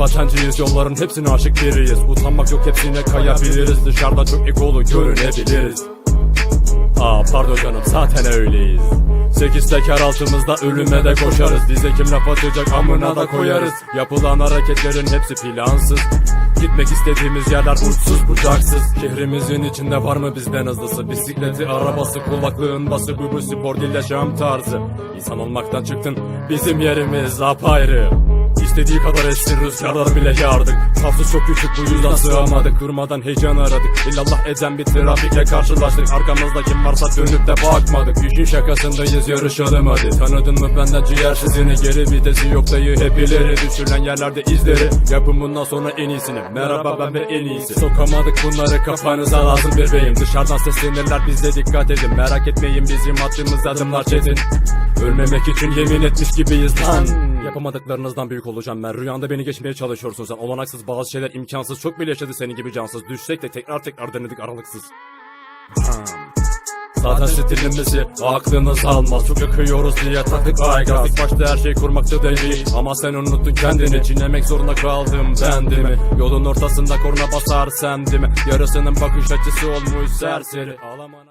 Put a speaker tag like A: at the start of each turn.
A: patenciyiz yolların hepsine aşık biriyiz. Utanmak yok hepsine kayabiliriz. Dışarıda çok ekolu görünebiliriz. Aa pardon canım zaten öyleyiz. Sekiz teker altımızda ölüme de koşarız. Bize kim laf atacak amına da koyarız. Yapılan hareketlerin hepsi plansız. Gitmek istediğimiz yerler uçsuz bucaksız. Şehrimizin içinde var mı bizden hızlısı? Bisikleti, arabası, kulaklığın bası. Bu bu spor değil yaşam tarzı. İnsan olmaktan çıktın bizim yerimiz apayrı İstediği kadar essin rüzgarlar bile yağardık Safsız çok küçük bu yüzden sığamadık. Durmadan heyecan aradık. İllallah eden bir trafikle karşılaştık. Arkamızda kim varsa dönüp de bakmadık. İşin şakasındayız yarışalım hadi. Tanıdın mı benden ciğersizini? Geri vitesi yok dayı hep ileri. Düşürülen yerlerde izleri. Yapın bundan sonra en iyisini. Merhaba ben ve en iyisi. Sokamadık bunları kafanıza lazım bir beyin Dışarıdan seslenirler bize dikkat edin. Merak etmeyin bizim attığımız adımlar çetin. Ölmemek için yemin etmiş gibiyiz lan Yapamadıklarınızdan büyük olacağım ben. Rüyanda beni geçmeye çalışıyorsun sen. Olanaksız bazı şeyler imkansız. Çok bile yaşadı senin gibi cansız. Düşsek de tekrar tekrar denedik aralıksız. Zaten stilimizi aklınız almaz. Çok yakıyoruz diye taktık aygaz İlk başta her şey kurmakta değil Ama sen unuttun kendini. Çiğnemek zorunda kaldım ben değil mi? Yolun ortasında korna basar sen değil mi? Yarısının bakış açısı olmuş serseri. Ağlamana